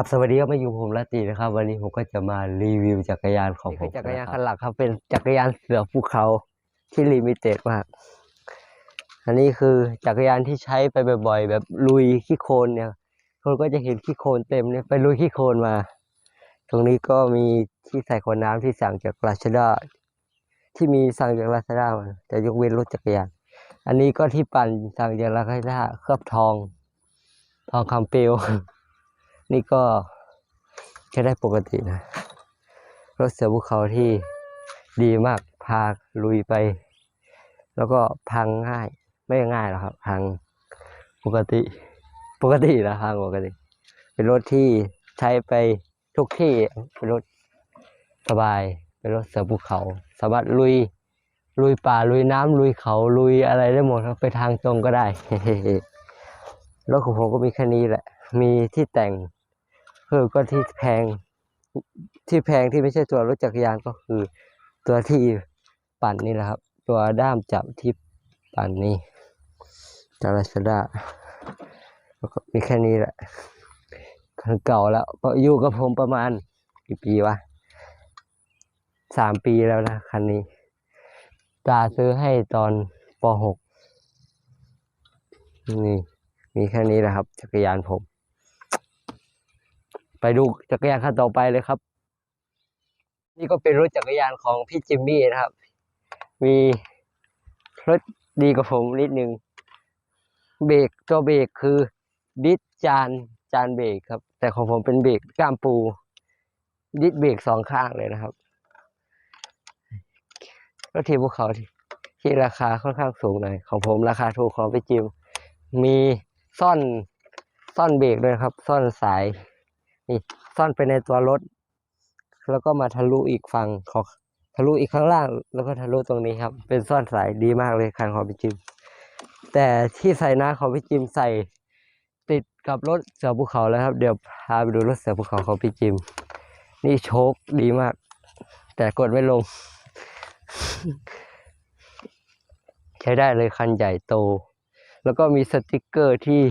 กราบสวัสดีครับมาอยู่ผมละตีนะครับ วันนี้ผมก็จะมารีวิวจักรยานของผมจักรยานคันหลักครับ เป็นจักรยานเสือภูเขาที่ลิมิเต็ดมากอันนี้คือจักรยานที่ใช้ไปบ่อยๆ แบบลุยขี้โคลนเนี่ยคนก็จะเห็นขี้โคลนเต็มเนี่ยไปลุยขี้โคลนมา ตรงนี้ก็มีที่ใส่ขวดน้ำที่สั่งจากลาชดาที่มีสั่งจากลาชดามาแต่ยกเว้นรถจักรยาน อันนี้ก็ที่ปั่นสั่งจากลาชดาเคลือบทอง ทองคำเปลว นี่ก็ใช้ได้ปกตินะ รถเสือภูเขาที่ดีมากพาลุยไป แล้วก็พังง่ายไม่ง่ายหรอกครับ พังปกติปกตินะพังปกติ เป็นรถที่ใช้ไปทุกที่เป็นรถสบายเป็นรถเสือภูเขา สามารถลุยลุยป่าลุยน้ำลุยเขาลุยอะไรได้หมดครับไปทางตรงก็ได้รถของผมก็มีแค่นี้แหละ มีที่แต่ง เพิ่มก็ที่แพงที่แพงที่ไม่ใช่ตัวรถจักรยานก็คือ ตัวที่ปั่นนี่แหละครับ ตัวด้ามจับที่ปั่นนี่จากลาซาด้าแล้วก็มีแค่นี้แหละคันเก่าแล้วก็อยู่กับผมประมาณกี่ปีวะสามปีแล้วนะคันนี้ตาซื้อให้ตอนป .6 นี่มีแค่นี้แหละครับ จักรยานผม ไปดูจักรยานคันต่อไปเลยครับ นี่ก็เป็นรถจักรยานของพี่จิมมี่นะครับ มีรถดีกว่าผมนิดนึงเบรกตัวเบรกคือดิสจานจานเบรกครับ แต่ของผมเป็นเบรกก้ามปู ดิสเบรกสองข้างเลยนะครับรถทีภูเขาที่ที่ราคาค่อนข้างสูงหน่อยของผมราคาถูกของพี่จิม มีซ่อนซ่อนเบรกด้วยครับ ซ่อนสาย นี่ซ่อนไปในตัวรถ แล้วก็มาทะลุอีกฝั่งของทะลุอีกข้างล่าง แล้วก็ทะลุตรงนี้ครับ เป็นซ่อนสายดีมากเลยคันของพี่จิม แต่ที่ใส่หน้าของพี่จิมใส่ติดกับรถเสือภูเขาแล้วครับ เดี๋ยวพาไปดูรถเสือภูเขาของพี่จิม นี่โชคดีมาก แต่กดไม่ลง ใช้ได้เลยคันใหญ่โต แล้วก็มีสติกเกอร์ที่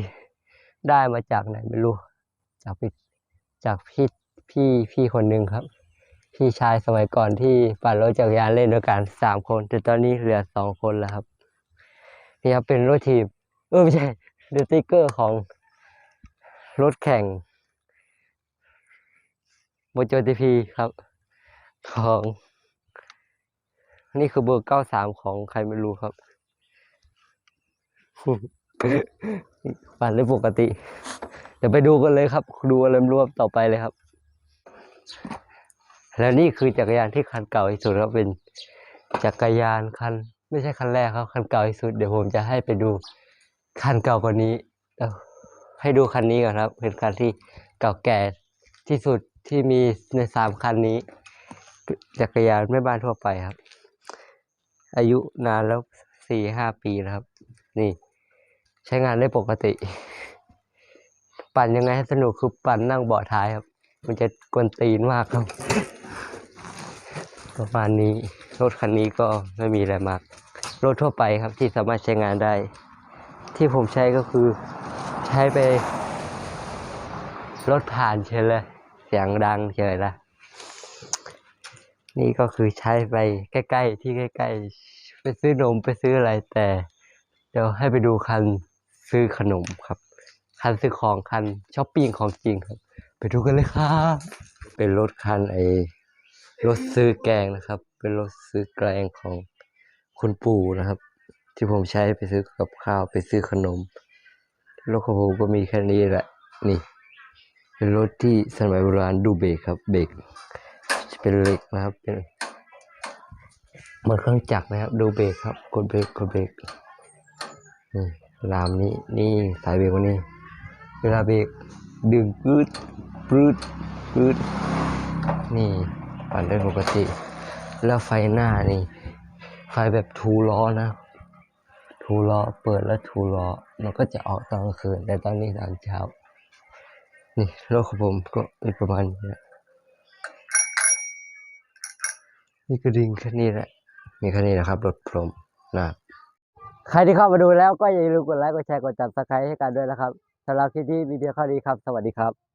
ได้มาจากไหนไม่รู้จากพี่ จากพี่พี่พี่คนหนึ่งครับ พี่ชายสมัยก่อนที่ปั่นรถจักรยานเล่นด้วยกันสามคน แต่ตอนนี้เหลือสองคนแล้วครับ นี่ครับเป็นรถทีมเออไม่ใช่สติกเกอร์ของรถแข่งโมโจทีพีครับ ของ นี่คือเบอร์เก้าสามของใครไม่รู้ครับปั่นได้ปกติ เดี๋ยวไปดูกันเลยครับ ดูอารมณ์รวมต่อไปเลยครับ แล้วนี่คือจักรยานที่คันเก่าที่สุดครับเป็นจักรยานคัน ไม่ใช่คันแรกครับ คันเก่าที่สุดเดี๋ยวผมจะให้ไปดูคันเก่ากว่านี้ให้ดูคันนี้ก่อนครับ เป็นคันที่เก่าแก่ที่สุดที่มีในสามคันนี้ จักรยานแม่บ้านทั่วไปครับ อายุนานแล้วสี่ห้าปีแล้วครับ นี่ ใช้งานได้ปกติ ปั่นยังไงให้สนุกคือปั่นนั่งเบาะท้ายครับ มันจะกวนตีนมากครับ ประมาณนี้รถคันนี้ก็ไม่มีอะไรมาก รถทั่วไปครับที่สามารถใช้งานได้ ที่ผมใช้ก็คือใช้ไป รถผ่านเฉยเลยเสียงดังเฉยละนี่ก็คือใช้ไปใกล้ ๆ ที่ใกล้ ๆ ไปซื้อนมไปซื้ออะไรแต่ เดี๋ยวให้ไปดูคันซื้อขนมครับ คันซื้อของคันช้อปปิ้งของจริงครับ ไปดูกันเลยครับ เป็นรถคันไอรถซื้อแกงนะครับ เป็นรถซื้อแกงของคุณปู่นะครับ ที่ผมใช้ไปซื้อกับข้าวไปซื้อขนมรถของผมก็มีแค่นี้แหละ นี่ เป็นรถที่สมัยโบราณดูเบรกครับ เบรกเป็นเหล็กนะครับ เป็นมือนเครื่องจักรนะครับ ดูเบรกครับ กดเบรกกดเบรกนี่รามนี้นี่สายเบรกวันนี้ เวลาเบรกดึงปืดปืดปืดนี่ปั่นได้ปกติ แล้วไฟหน้านี่ ไฟแบบทูล้อนะ ทูล้อเปิดแล้วทูล้อมันก็จะออกตอนกลางคืนแต่ตอนนี้ตอนเช้า นี่รถของผมก็เป็นประมาณนี้แหละนี่ก็ดิ่งแค่นี้แหละมีแค่นี้นะครับ รถผมนะใครที่เข้ามาดูแล้วก็อย่าลืมกดไลค์กดแชร์กดจับสไครต์ให้กันด้วยนะครับ สำหรับคลิปนี้มีเพียงเท่านี้ครับ สวัสดีครับ